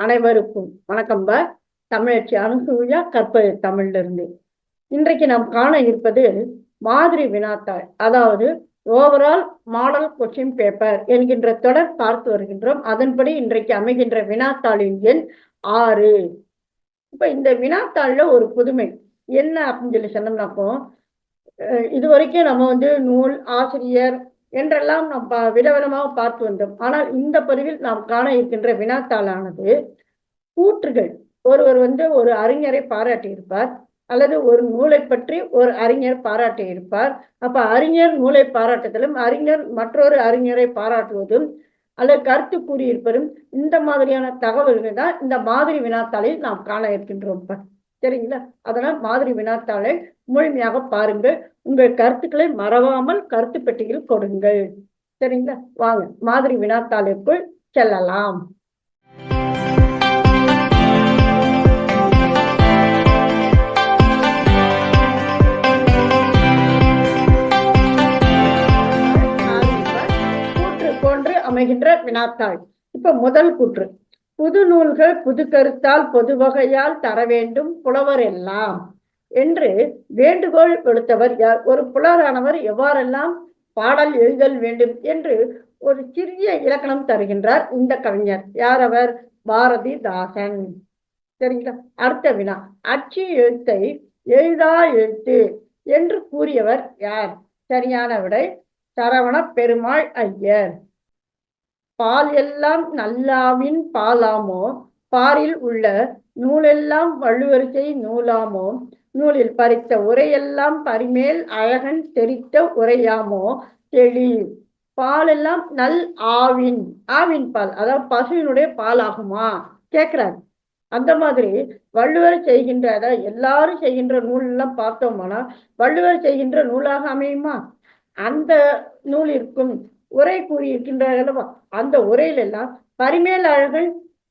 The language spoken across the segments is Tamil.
அனைவருக்கும் வணக்கம் பா. தமிழச்சி அனுசூயா கற்பது தமிழ்ல இருந்து இன்றைக்கு நாம் காண இருப்பது மாதிரி வினாத்தாள் அதாவது ஓவரால் மாடல் கொஸ்டின் பேப்பர் என்கின்ற தொடர் பார்த்து வருகின்றோம். அதன்படி இன்றைக்கு அமைகின்ற வினாத்தாளின் எண் ஆறு. இப்ப இந்த வினாத்தாளில் ஒரு புதுமை என்ன அப்படின்னு சொல்லி சொன்னோம்னாக்கோ இது வரைக்கும் நம்ம வந்து நூல் ஆசிரியர் என்றெல்லாம் நாம் பா விதவிதமாக பார்த்து வந்தோம் ஆனால் இந்த பதிவில் நாம் காண இருக்கின்ற வினாத்தாளானது கூற்றுகள். ஒருவர் வந்து ஒரு அறிஞரை பாராட்டியிருப்பார் அல்லது ஒரு நூலை பற்றி ஒரு அறிஞர் பாராட்டி இருப்பார் அப்ப அறிஞர் நூலை பாராட்டுதலும் அறிஞர் மற்றொரு அறிஞரை பாராட்டுவதும் அல்லது கருத்து கூறியிருப்பதும் இந்த மாதிரியான தகவல்கள் தான் இந்த மாதிரி வினாத்தாளில் நாம் காண இருக்கின்றோம். சரிங்களா? அதனால் மாதிரி வினாத்தாளை முழுமையாக பாருங்கள். உங்கள் கருத்துக்களை மறவாமல் கருத்து பெட்டியில் கொடுங்கள். சரிங்களா? வாங்க மாதிரி வினாத்தாளுக்குள் செல்லலாம். கூற்று போன்று அமைகின்ற வினாத்தாள். இப்ப முதல் கூற்று. புது நூல்கள் புது கருத்தால் பொது வகையால் தர வேண்டும் புலவர் எல்லாம். என்று வேண்டுகோள் விடுத்தவர் யார்? ஒரு புலரானவர் எவ்வாறெல்லாம் பாடல் எழுதல் வேண்டும் என்று ஒரு சிறிய இலக்கணம் தருகின்றார் இந்த கவிஞர். யார் அவர்? பாரதிதாசன். சரிங்களா? அடுத்த வினா. அச்சு எழுத்தை எழுதா எழுத்து என்று கூறியவர் யார்? சரியான விடை சரவண பெருமாள் ஐயர். பால் எல்லாம் நல்லாவின் பாலாமோ? பாரில் உள்ள நூலெல்லாம் வள்ளுவரிசை நூலாமோ? நூலில் பறித்த உரையெல்லாம் பரிமேல் அழகன் தெரித்த உரையாமோ? தெளி. பாலெல்லாம் நல் ஆவின் ஆவின் பால் அதாவது பசுவினுடைய பால் ஆகுமா கேட்கிறார் அந்த மாதிரி வள்ளுவர் செய்கின்ற அதாவது எல்லாரும் செய்கின்ற நூல் எல்லாம் பார்த்தோம்னா வள்ளுவர் செய்கின்ற நூலாக அமையுமா? அந்த நூல் இருக்கும் உரை கூறியிருக்கின்றார் அந்த உரையில எல்லாம் பரிமேல் அழகன்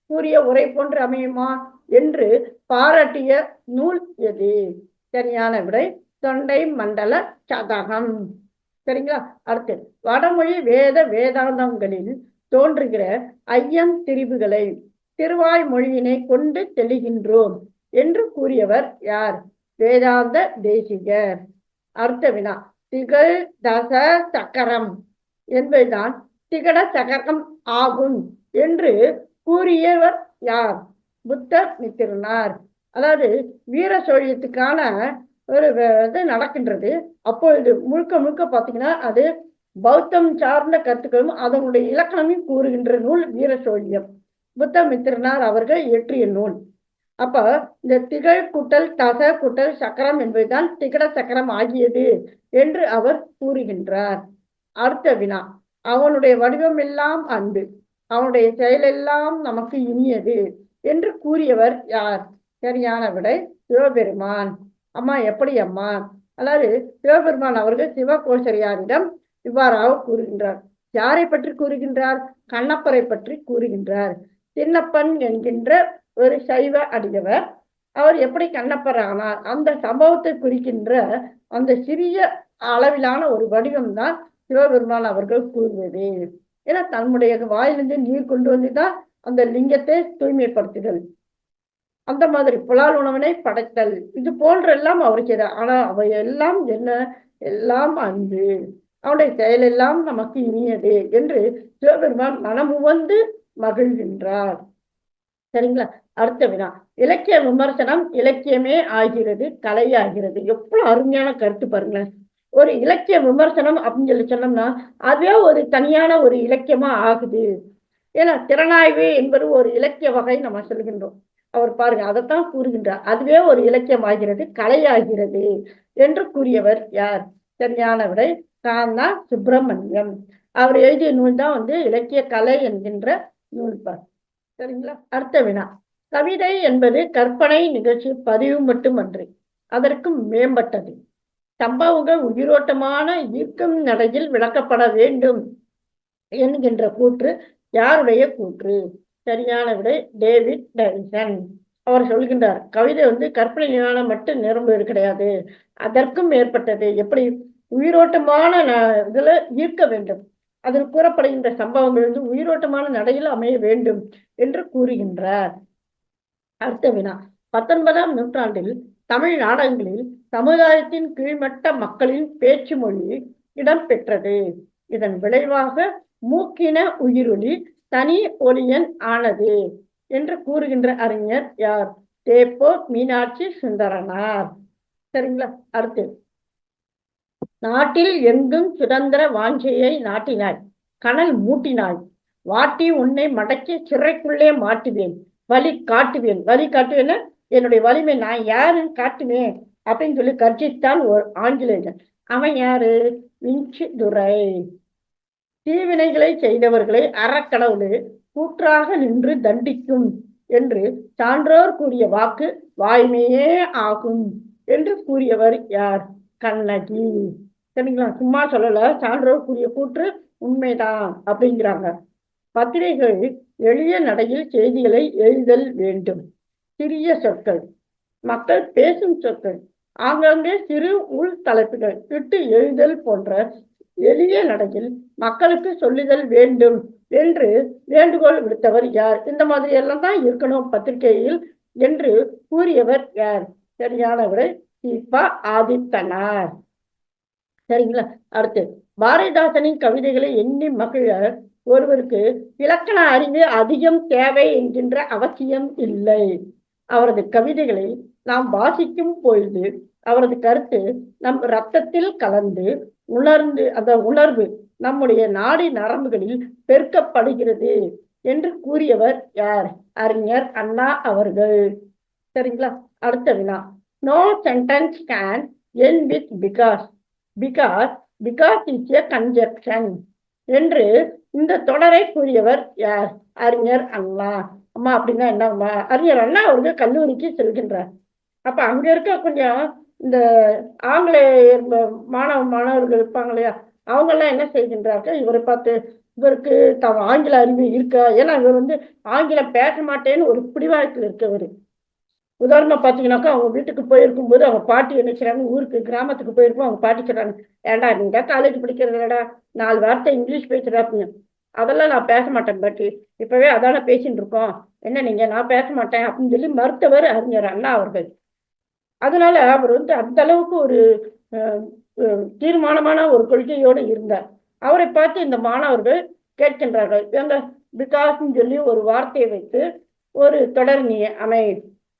கூறிய உரை போன்று அமையுமா? என்று பாராட்டிய நூல் எது? சரியான விடை தொண்டை மண்டல சதகம். சரிங்களா? அடுத்து வடமொழி வேத வேதாந்தங்களில் தோன்றுகிற ஐயம் திரிவுகளை திருவாய் மொழியினை கொண்டு தெளிகின்றோம் என்று கூறியவர் யார்? வேதாந்த தேசிகர். அடுத்த வினா திகழ் தச சக்கரம் என்பதுதான் திகட சகரம் ஆகும் என்று கூறியவர் யார்? புத்தமித்திரனார் அதாவது வீர சோழியத்துக்கான ஒரு இது நடக்கின்றது. அப்பொழுது முழுக்க முழுக்க பார்த்தீங்கன்னா அது பௌத்தம் சார்ந்த கருத்துக்களும் அதனுடைய இலக்கணமும் கூறுகின்ற நூல் வீர சோழியம். புத்த மித்திரனார் அவர்கள் இயற்றிய நூல். அப்ப இந்த திகழ் குட்டல் தச குட்டல் சக்கரம் என்பதுதான் திகட சக்கரம் ஆகியது என்று அவர் கூறுகின்றார். அடுத்த வினா. அவனுடைய வடிவம் எல்லாம் அன்பு. அவனுடைய செயலெல்லாம் நமக்கு இனியது. என்று கூறியவர் யார்? சரியான விடை சிவபெருமான். அம்மா எப்படி அம்மா? அதாவது சிவபெருமான் அவர்கள் சிவகோசரியாரிடம் இவ்வாறாக கூறுகின்றார். யாரை பற்றி கூறுகின்றார்? கண்ணப்பரை பற்றி கூறுகின்றார். சின்னப்பன் என்கின்ற ஒரு சைவ அடியவர் அவர் எப்படி கண்ணப்பர் ஆனார்? அந்த சம்பவத்தை குறிக்கின்ற அந்த சிறிய அளவிலான ஒரு வடிவம் தான் சிவபெருமான் அவர்கள் கூறுவது. ஏன்னா தன்னுடைய வாயிலிருந்து நீர் கொண்டு வந்துதான் அந்த லிங்கத்தை தூய்மைப்படுத்துதல். அந்த மாதிரி புலால் உணவனை படைத்தல். இது போன்றெல்லாம் அவருக்கு செய்தார் ஆனா அவை எல்லாம் என்ன? எல்லாம் அன்பு. அவனுடைய செயலெல்லாம் நமக்கு இனியது என்று சிவபெருமான் மனமுவந்து மகிழ்கின்றார். சரிங்களா? அடுத்த வினா. இலக்கிய விமர்சனம் இலக்கியமே ஆகிறது கலையாகிறது. எவ்வளவு அருமையான கருத்து பாருங்களேன். ஒரு இலக்கிய விமர்சனம் அப்படின்னு சொல்லி சொன்னோம்னா அதுவே ஒரு தனியான ஒரு இலக்கியமா ஆகுது. ஏன்னா திறனாய்வு என்பது ஒரு இலக்கிய வகை நம்ம சொல்கின்றோம். அவர் பாருங்க அதைத்தான் கூறுகின்றார். அதுவே ஒரு இலக்கியம் ஆகிறது கலையாகிறது என்று கூறியவர் யார்? சரியான விடை காந்தா சுப்பிரமணியம். அவர் எழுதிய நூல் தான் வந்து இலக்கிய கலை என்கின்ற நூல்பார் சரிங்களா? அடுத்த வினா. கவிதை என்பது கற்பனை நிகழ்ச்சி பதிவு மட்டுமன்றி அதற்கும் மேம்பட்டது. சம்பவங்கள் உயிரோட்டமான ஈர்க்கும் நடையில் விளக்கப்பட வேண்டும் என்கின்ற கூற்று யாருடைய கூற்று? சரியான விடை டேவிட் டைசன் அவர் சொல்கின்றார் கவிதை வந்து கற்பனையான மட்டும் நிரம்புவது கிடையாது. அதற்கும் மேற்பட்டது. எப்படி? உயிரோட்டமான ந- இதுல ஈர்க்க வேண்டும். அதில் கூறப்படுகின்ற சம்பவங்கள் வந்து உயிரோட்டமான நடையில் அமைய வேண்டும் என்று கூறுகின்றார். அடுத்த வினா. பத்தொன்பதாம் நூற்றாண்டில் தமிழ் நாடகங்களில் சமுதாயத்தின் கீழ்மட்ட மக்களின் பேச்சு மொழி இடம்பெற்றது. இதன் விளைவாக மூக்கின உயிரொலி தனி ஒளியன் ஆனது என்று கூறுகின்ற அறிஞர் யார்? தேப்போ மீனாட்சி சுந்தரனார். சரிங்களா? அடுத்து. நாட்டில் எங்கும் சுதந்திர வாஞ்சையை நாட்டினாய் கனல் மூட்டினாய். வாட்டி உன்னை மடக்கி சிறைக்குள்ளே மாட்டுவேன் வழி காட்டுவேன். வழி காட்டுவேன்னா என்னுடைய வலிமை நான் யாருன்னு காட்டுவேன் அப்படின்னு சொல்லி கர்ஜித்தான் ஒரு ஆங்கிலேயன் அவன் யாரு? விஞ்சி துரை தீவினைகளை செய்தவர்களை அறக்கடவுளே கூற்றாக நின்று தண்டிக்கும் என்று சான்றோர் கூறிய வாக்கு வாய்மையே ஆகும் என்று கூறியவர் யார்? கண்ணகி. சரிங்களா? சும்மா சொல்லல. சான்றோர் கூறிய கூற்று உண்மைதான் அப்படிங்கிறாங்க. பத்திரிகை எளிய நடையில் செய்திகளை எழுதல் வேண்டும். சிறிய சொற்கள். மக்கள் பேசும் சொற்கள். ஆங்காங்கே சிறு உள் தலைப்புகள் இட்டு எழுதல் போன்ற எளிய நடையில் மக்களுக்கு சொல்லுதல் வேண்டும் என்று வேண்டுகோள் விடுத்தவர் யார்? இந்த மாதிரி எல்லாம் தான் இருக்கணும் பத்திரிகையில் என்று கூறியவர் யார்? சரியானவரை விடை ஆதித்தனார். சரிங்களா? அடுத்து பாரதிதாசனின் கவிதைகளை எண்ணி மகிழ ஒருவருக்கு இலக்கண அறிவு அதிகம் தேவை என்கின்ற அவசியம் இல்லை. அவரது கவிதைகளை நாம் வாசிக்கும் பொழுது அவரது கருத்து நம் ரத்தத்தில் கலந்து உணர்ந்து அந்த உணர்வு நம்முடைய நாடி நரம்புகளில் பெருக்கப்படுகிறது என்று கூறியவர் யார்? அறிஞர் அண்ணா அவர்கள். சரிங்களா? அடுத்த வினா. No sentence can end with because because because is a conjunction என்று இந்த தொடரை கூறியவர் யார்? அறிஞர் அண்ணா. அம்மா அப்படின்னா என்னம்மா? அறிஞர் அண்ணா அவர்கள் கல்லூரிக்கு செல்கின்றார். அப்ப அங்க இருக்க கொஞ்சம் இந்த ஆங்கிலேயர் மாணவ மாணவர்கள் இருப்பாங்க இல்லையா? அவங்கெல்லாம் என்ன செய்கின்றார்கள்? இவரை பார்த்து இவருக்கு தம் ஆங்கில அறிவு இருக்கா? ஏன்னா இவர் வந்து ஆங்கிலம் பேச மாட்டேன்னு ஒரு பிடிவாதத்தில் இருக்கவர். உதாரணமா பாத்தீங்கன்னாக்கா அவங்க வீட்டுக்கு போயிருக்கும் போது அவங்க பாட்டி என்ன ஊருக்கு கிராமத்துக்கு போயிருக்கும். அவங்க பாட்டி சொல்றாங்க ஏண்டா நீங்க காலேஜ் படிக்கிறதுலடா நாலு வார்த்தை இங்கிலீஷ் பேசுகிறாப்பீங்க அதெல்லாம் நான் பேச மாட்டேன் பாட்டி. இப்பவே அதான பேசிட்டு இருக்கோம். என்ன நீங்க நான் பேச மாட்டேன் அப்படின்னு சொல்லி மருத்துவர் அறிஞர் அண்ணா அவர்கள். அதனால அவர் வந்து அந்த அளவுக்கு ஒரு தீர்மானமான ஒரு கொள்கையோடு இருந்தார். அவரை பார்த்து இந்த மாணவர்கள் கேட்கின்றார்கள். எங்க பிகாஸ்ன்னு சொல்லி ஒரு வார்த்தையை வைத்து ஒரு தொடர் நீ அமை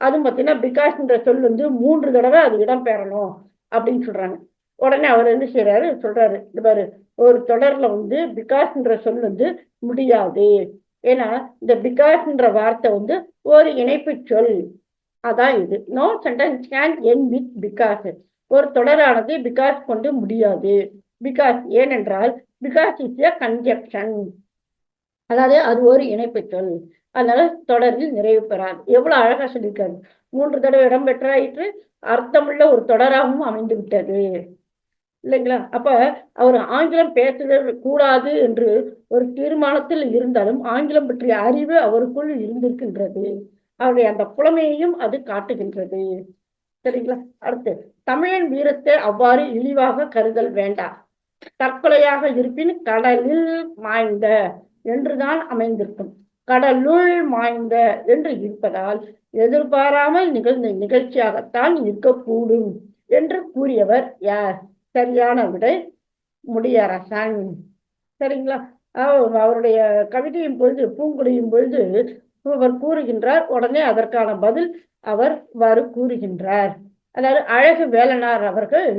அதுவும் பார்த்தீங்கன்னா பிகாஸ்ன்ற சொல் வந்து மூன்று தடவை அது இடம்பெறணும் அப்படின்னு சொல்றாங்க. உடனே அவர் என்ன செய்யறாரு சொல்றாரு இந்த பாரு ஒரு தொடர்ல வந்து பிகாஸ்ன்ற சொல் வந்து முடியாது. ஏன்னா இந்த பிகாஸ்ன்ற வார்த்தை வந்து ஒரு இணைப்பு சொல். அதான் இது. No sentence can end with because ஒரு தொடரானது பிகாஸ் கொண்டு முடியாது. பிகாஸ் ஏனென்றால் பிகாஸ் இஸ் எ கன்ஜெக்ஷன் அதாவது அது ஒரு இணைப்பு சொல். அதனால தொடரில் நிறைவு பெறாது. எவ்வளவு அழகா சொல்லியிருக்காரு. மூன்று தடவை இடம்பெற்றாயிற்று அர்த்தமுள்ள ஒரு தொடராகவும் அமைந்து விட்டது இல்லைங்களா? அப்ப அவர் ஆங்கிலம் பேசுதல் கூடாது என்று ஒரு தீர்மானத்தில் இருந்தாலும் ஆங்கிலம் பற்றிய அறிவு அவருக்குள் இருந்திருக்கின்றது. அவருடைய அந்த புலமையையும் அது காட்டுகின்றது. சரிங்களா? அடுத்து தமிழன் வீரத்தை அவ்வாறு இழிவாக கருதல் வேண்டாம். தற்கொலையாக இருப்பின் கடலில் மாய்ந்த என்றுதான் அமைந்திருக்கும். கடலுள் மாய்ந்த என்று இருப்பதால் எதிர்பாராமல் நிகழ்ந்த நிகழ்ச்சியாகத்தான் இருக்கக்கூடும் என்று கூறியவர் யார்? சரியான விடை முடியரசன் சரிங்களா? அவருடைய கவிதையின் பொழுது பூங்குடியும் பொழுது அவர் கூறுகின்றார். உடனே அதற்கான பதில் அவர் இவ்வாறு கூறுகின்றார். அதாவது அழகு வேலனார் அவர்கள்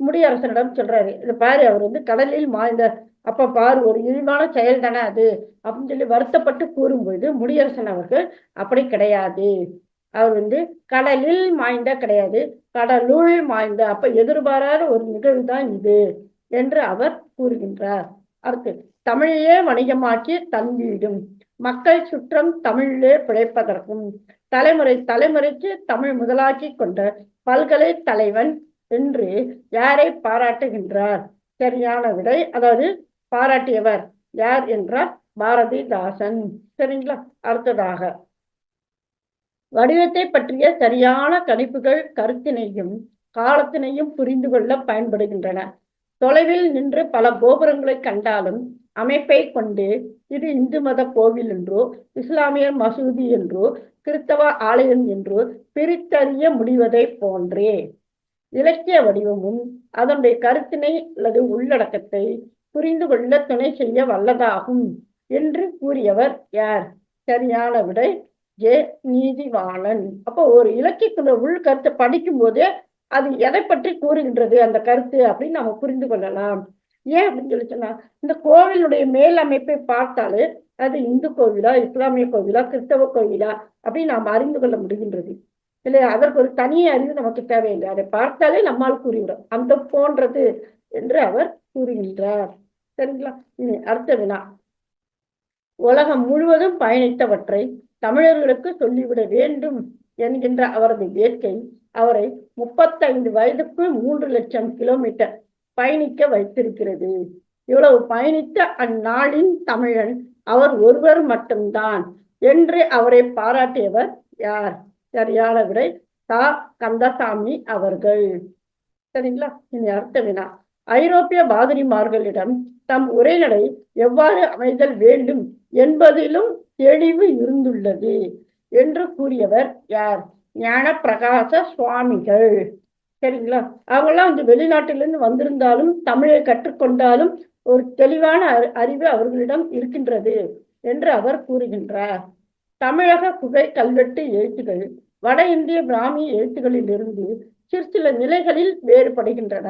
முடியரசனிடம் சொல்றாரு. இது பாரு அவர் வந்து கடலில் மாய்ந்த அப்ப பாரு ஒரு இழிவான செயல் தானே அது. அப்படின்னு சொல்லி வருத்தப்பட்டு கூறும்பொழுது முடியரசன் அவர்கள் அப்படி கிடையாது. அவர் வந்து கடலில் மாய்ந்தா கிடையாது. கடலுள் மாய்ந்த அப்ப எதிர்பாராத ஒரு நிகழ்வு தான் இது என்று அவர் கூறுகின்றார். அடுத்து தமிழையே வணிகமாக்கி தன்வீடும் மக்கள் சுற்றம் தமிழிலே பிழைப்பதற்கும் தலைமுறை தலைமுறைக்கு தமிழ் முதலாக்கி கொண்ட பல்கலை தலைவன் என்று யாரை பாராட்டுகின்றார்? சரியான விடை அதாவது பாராட்டியவர் யார் என்றார்? பாரதிதாசன். சரிங்களா? அடுத்ததாக. வடிவத்தை பற்றிய சரியான கணிப்புகள் கருத்தினையும் காலத்தினையும் புரிந்து கொள்ள பயன்படுகின்றன. தொலைவில் நின்று பல கோபுரங்களை கண்டாலும் அமைப்பை கொண்டு இது இந்து மத கோவில் என்றோ இஸ்லாமிய மசூதி என்றோ கிறிஸ்தவ ஆலயம் என்றோ பிரித்தறிய முடிவதை போன்றே. இலக்கிய வடிவமும் அதனுடைய கருத்தினை அல்லது உள்ளடக்கத்தை புரிந்து கொள்ள துணை செய்ய வல்லதாகும் என்று கூறியவர் யார்? சரியான விடை ஜே. நீதிவாளன் அப்போ ஒரு இலக்கியத்துல உள் கருத்தை படிக்கும் போதே அது எதை பற்றி கூறுகின்றது? அந்த கருத்து அப்படின்னு நம்ம புரிந்து கொள்ளலாம். ஏன் அப்படின்னு சொல்லி சொன்னா இந்த கோவிலுடைய மேல் அமைப்பை பார்த்தாலே அது இந்து கோவிலா இஸ்லாமிய கோவிலா கிறிஸ்தவ கோவிலா அப்படின்னு நாம் அறிந்து கொள்ள முடிகின்றது. இல்லையா? அதற்கு ஒரு தனி அறிவு நமக்கு தேவையில்லை அதை பார்த்தாலே நம்மால் கூறிவிடும். அந்த போன்றது என்று அவர் கூறுகின்றார். சரிங்களா? அடுத்த வினா. உலகம் முழுவதும் பயணித்தவற்றை தமிழர்களுக்கு சொல்லிவிட வேண்டும் என்கின்ற அவரது வேட்கை அவரை முப்பத்தைந்து வயதுக்குள் மூன்று லட்சம் கிலோமீட்டர் பயணிக்க வைத்திருக்கிறது. இவ்வளவு பயணித்த அந்நாளின் தமிழன் அவர் ஒருவர் மட்டும்தான் என்று அவரை பாராட்டியவர் யார்? சரியான விடை தா. கந்தசாமி அவர்கள். சரிங்களா? இனி அடுத்த வினா. ஐரோப்பிய பாதிரிமார்களிடம் தம் உரைகளை எவ்வாறு அமைதல் வேண்டும் என்பதிலும் தெளிவு இருந்துள்ளது என்று கூறியவர் யார்? ஞான பிரகாச சுவாமிகள். சரிங்களா? அவங்கெல்லாம் வந்து வெளிநாட்டிலிருந்து வந்திருந்தாலும் தமிழை கற்றுக்கொண்டாலும் ஒரு தெளிவான அறிவு அவர்களிடம் இருக்கின்றது என்று அவர் கூறுகின்றார். தமிழக குகை கல்வெட்டு எழுத்துகள் வட இந்திய பிராமி எழுத்துகளிலிருந்து சிற்சில சிறு சில நிலைகளில் வேறுபடுகின்றன.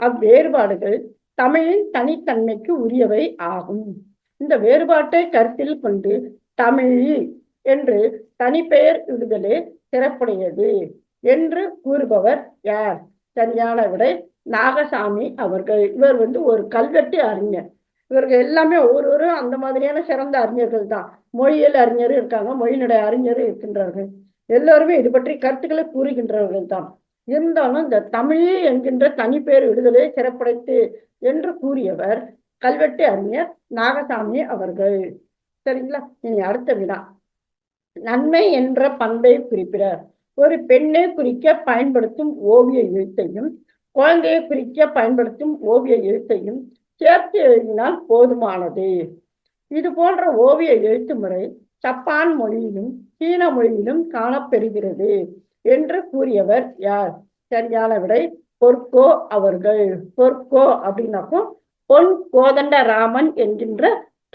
அவ்வேறுபாடுகள் தமிழின் தனித்தன்மைக்கு உரியவை ஆகும். இந்த வேறுபாட்டை கருத்தில் கொண்டு தமிழ் என்று தனிப்பெயர் விடுதலே சிறப்புடையது. என்று கூறுபவர் யார்? சரியான விடை நாகசாமி அவர்கள். இவர் வந்து ஒரு கல்வெட்டு அறிஞர். இவர்கள் எல்லாமே ஒவ்வொருவரும் அந்த மாதிரியான சிறந்த அறிஞர்கள் தான். மொழியியல் அறிஞரும் இருக்காங்க மொழிநடை அறிஞரும் இருக்கின்றார்கள். எல்லோருமே இது பற்றி கருத்துக்களை கூறுகின்றவர்கள் தான். இருந்தாலும் இந்த தமிழ் என்கின்ற தனிப்பேர் விடுதலை சிறப்படைத்து என்று கூறியவர் கல்வெட்டு அறிஞர் நாகசாமி அவர்கள். சரிங்களா? இனி அடுத்த வினா. நன்மை என்ற பண்பை குறிப்பிடார் ஒரு பெண்ணை குறிக்க பயன்படுத்தும் ஓவிய எழுத்தையும் குழந்தையை குறிக்க பயன்படுத்தும் ஓவிய எழுத்தையும் சேர்த்து எழுதினால் போதுமானது. இது போன்ற ஓவிய எழுத்து முறை ஜப்பான் மொழியிலும் சீன மொழியிலும் காணப்பெறுகிறது என்று கூறியவர் யார்? சரியான விடை பொற்கோ அவர்கள். பொற்கோ அப்படின்னாக்கும் பொன் கோதண்ட ராமன் என்கின்ற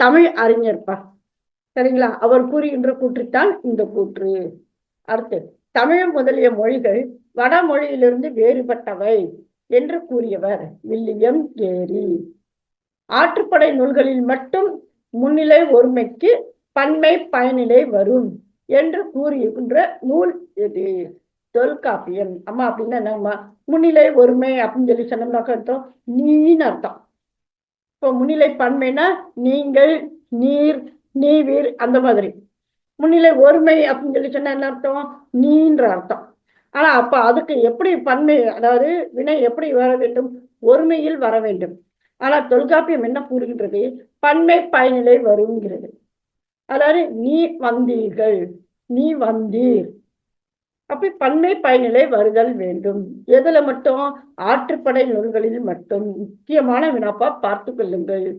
தமிழ் அறிஞர்ப்பா சரிங்களா? அவர் கூறுகின்ற கூற்றுத்தான் இந்த கூற்று. அடுத்து. தமிழ் முதலிய மொழிகள் வடமொழியிலிருந்து வேறுபட்டவை என்று கூறியவர் வில்லியம் கேரி. ஆற்றுப்படை நூல்களில் மட்டும் முன்னிலை ஒருமைக்கு பன்மை பயனிலை வரும் என்று கூறுகின்ற நூல் இது தொல்காப்பியம். அம்மா அப்படின்னா என்னம்மா? முன்னிலை ஒருமை அப்படின்னு சொல்லி சொன்னோம்னாக்க அர்த்தம் நீன்னு அர்த்தம். இப்போ முன்னிலை பன்மைனா நீங்கள் நீர் நீவீர் அந்த மாதிரி. முன்னிலை ஒருமை அப்படின்னு சொல்லி சொன்னா என்ன அர்த்தம்? நீன்ற அர்த்தம். ஆனா அப்ப அதுக்கு எப்படி பன்மை அதாவது வினை எப்படி வர வேண்டும்? ஒருமையில் வர வேண்டும். ஆனா தொல்காப்பியம் என்ன கூறுகின்றது? பன்மை பயனிலை வருங்கிறது. அதாவது நீ வந்தீர்கள் நீ வந்தீர். அப்படி பன்மை பயனிலை வருதல் வேண்டும். எதுல மட்டும்? ஆற்றுப்படை நூல்களில் மட்டும். முக்கியமான வினாப்பா பார்த்து கொள்ளுங்கள்.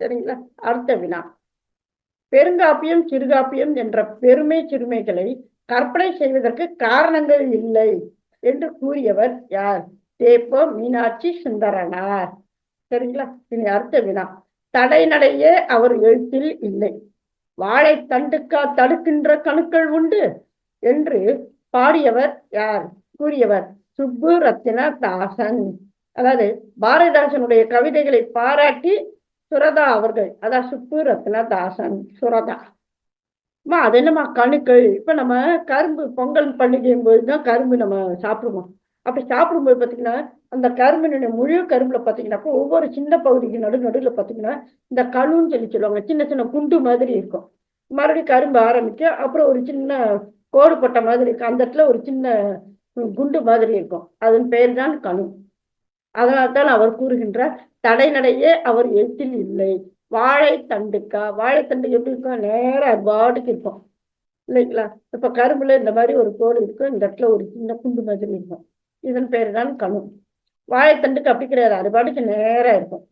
சரிங்களா? அடுத்த வினா. பெருங்காப்பியம் சிறுகாப்பியம் என்ற பெருமை சிறுமைகளை கற்பனை செய்வதற்கு காரணங்கள் இல்லை என்று கூறியவர் யார்? தேப்போ மீனாட்சி சுந்தரனார். சரிங்களா? இனி அடுத்த வினா. தடை நடையே அவர் எழுத்தில் இல்லை. வாழை தண்டுக்கா தடுக்கின்ற கணுக்கள் உண்டு என்று பாடியவர் யார்? கூறியவர் சுப்பு ரத்தின தாசன் அதாவது பாரதிதாசனுடைய கவிதைகளை பாராட்டி சுரதா அவர்கள் அதான் சுப்பு ரத்ன தாசன் சுரதா. அம்மா அது என்னம்மா கணுக்கள்? இப்ப நம்ம கரும்பு பொங்கல் பண்டிகையும் போது தான் கரும்பு நம்ம சாப்பிடுவோம். அப்படி சாப்பிடும்போது பார்த்தீங்கன்னா அந்த கரும்பினுடைய முழு கரும்புல பார்த்தீங்கன்னாக்கா ஒவ்வொரு சின்ன பகுதிக்கு நடு நடுவில் பார்த்தீங்கன்னா இந்த கணுன்னு சொல்லி சொல்லுவாங்க. சின்ன சின்ன குண்டு மாதிரி இருக்கும். மறுபடியும் கரும்பு ஆரம்பிச்சு அப்புறம் ஒரு சின்ன கோடு போட்ட மாதிரி இருக்கும். அந்த இடத்துல ஒரு சின்ன குண்டு மாதிரி இருக்கும். அதன் பெயர் தான் கணு. அதனால்தான் அவர் கூறுகின்றார் தடை நடைய அவர் எழுத்தில் இல்லை. வாழை தண்டுக்கா? வாழைத்தண்டு எப்படி இருக்கும்? நேரம் அது பாட்டுக்கு இருக்கும் இல்லைங்களா? இப்ப கரும்புல இந்த மாதிரி ஒரு கோடு இருக்கும் இந்த இடத்துல ஒரு சின்ன குண்டு மாதிரி இருக்கும். இதன் பேர் தான் கணு வாழைத்தண்டுக்கு அப்படி கிடையாது. அது பாட்டுக்கு நேரா இருக்கும்.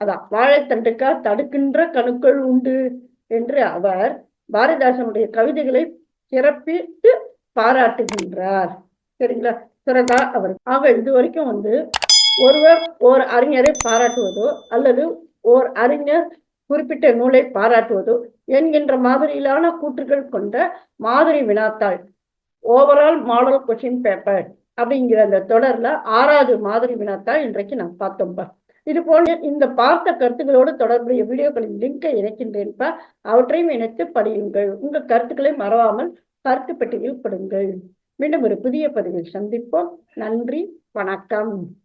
அதான். வாழைத்தண்டுக்கா தடுக்கின்ற கணுக்கள் உண்டு என்று அவர் பாரதிதாசனுடைய கவிதைகளை சிறப்பித்து பாராட்டுகின்றார். சரிங்களா? சுரதா அவர். ஆக இது வரைக்கும் வந்து ஒருவர் ஓர் அறிஞரை பாராட்டுவதோ அல்லது ஓர் அறிஞர் குறிப்பிட்ட நூலை பாராட்டுவதோ என்கின்ற மாதிரியிலான கூற்றுகள் கொண்ட மாதிரி வினாத்தாள். ஓவரால் மாடல் கொஷின் பேப்பர் அப்படிங்கிற அந்த தொடர்ல ஆறாவது மாதிரி வினாத்தாள் இன்றைக்கு நான் பார்த்தோம்ப்பா இது போன்ற இந்த பார்த்த கருத்துக்களோடு தொடர்புடைய வீடியோக்களின் லிங்கை இணைக்கின்றேன்ப்பா அவற்றையும் இணைத்து படியுங்கள். உங்கள் கருத்துக்களை மறவாமல் கருத்து பெட்டியில் படுங்கள். மீண்டும் ஒரு புதிய பதிவில் சந்திப்போம். நன்றி. வணக்கம்.